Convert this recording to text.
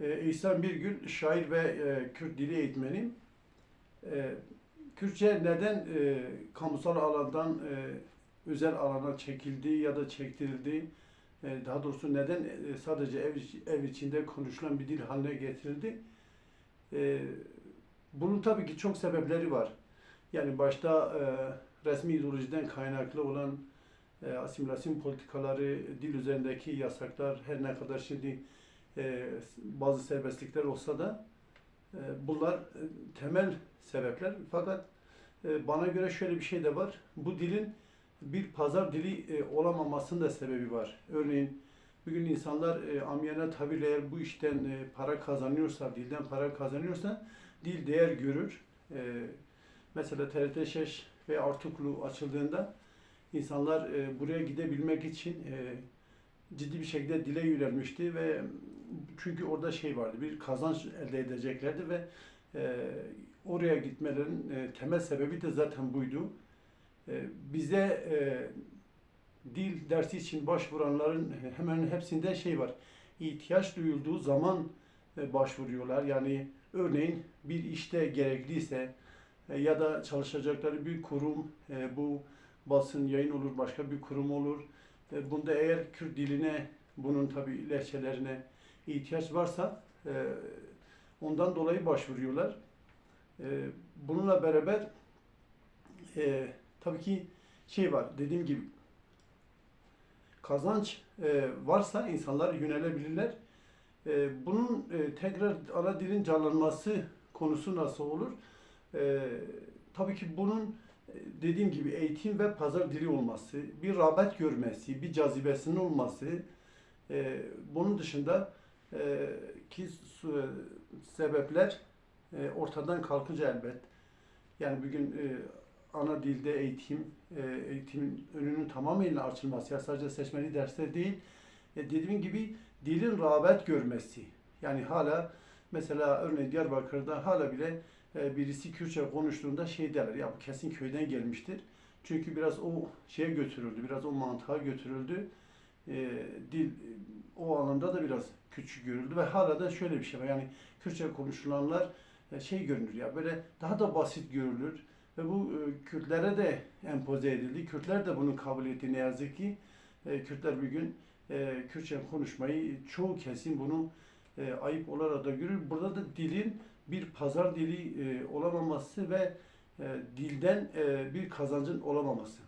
E, İhsan Birgül, şair ve e, Kürt dili eğitmeniyim. E, Kürtçe neden e, kamusal alandan e, özel alana çekildi ya da çektirildi? Daha doğrusu neden sadece ev, ev içinde konuşulan bir dil haline getirildi? E, bunun tabii ki çok sebepleri var. Yani başta resmi ideolojiden kaynaklı olan e, asimilasyon politikaları, dil üzerindeki yasaklar her ne kadar şimdi e, bazı serbestlikler olsa da e, bunlar e, temel sebepler. Fakat e, bana göre şöyle bir şey de var. Bu dilin bir pazar dili e, olamamasının da sebebi var. Örneğin bugün insanlar e, amiyane tabirle eğer bu işten e, para kazanıyorsa, dilden para kazanıyorsa dil değer görür. E, mesela TRT Şeş ve Artuklu açıldığında insanlar e, buraya gidebilmek için e, ciddi bir şekilde dile yönelmişti ve çünkü orada şey vardı, bir kazanç elde edeceklerdi ve e, oraya gitmelerinin e, temel sebebi de zaten buydu. E, bize e, dil dersi için başvuranların hemen hepsinde şey var, ihtiyaç duyulduğu zaman e, başvuruyorlar. Yani örneğin bir işte gerekliyse e, ya da çalışacakları bir kurum, e, bu basın, yayın olur, başka bir kurum olur. Bunda eğer Kürt diline, bunun tabi lehçelerine ihtiyaç varsa e, ondan dolayı başvuruyorlar. E, Bununla beraber e, tabii ki şey var, dediğim gibi kazanç varsa insanlar yönelebilirler. Bunun tekrar ana dilin canlanması konusu nasıl olur? Tabii ki bunun dediğim gibi eğitim ve pazar dili olması, bir rağbet görmesi, bir cazibesinin olması, e, bunun dışında e, ki su- sebepler e, ortadan kalkınca elbet. Yani bugün e, ana dilde eğitim, e, eğitimin önünün tamamıyla açılması, ya sadece seçmeli dersler değil, e, dediğim gibi dilin rağbet görmesi. Yani hala mesela örneğin Diyarbakır'da hala bile e, birisi Kürtçe konuştuğunda şey derler ya bu kesin köyden gelmiştir. Çünkü biraz o şeye götürüldü, biraz o mantığa götürüldü. E, dil e, o alanda da biraz küçük görüldü ve hala da şöyle bir şey var. Yani Kürtçe konuşulanlar e, şey görünür ya böyle daha da basit görülür ve bu e, Kürtlere de empoze edildi. Kürtler de bunu kabul etti ne yazık ki. E, Kürtler bugün e, Kürtçe konuşmayı çoğu kesim bunu e, ayıp olarak da görür. Burada da dilin bir pazar dili e, olamaması ve e, dilden e, bir kazancın olamaması.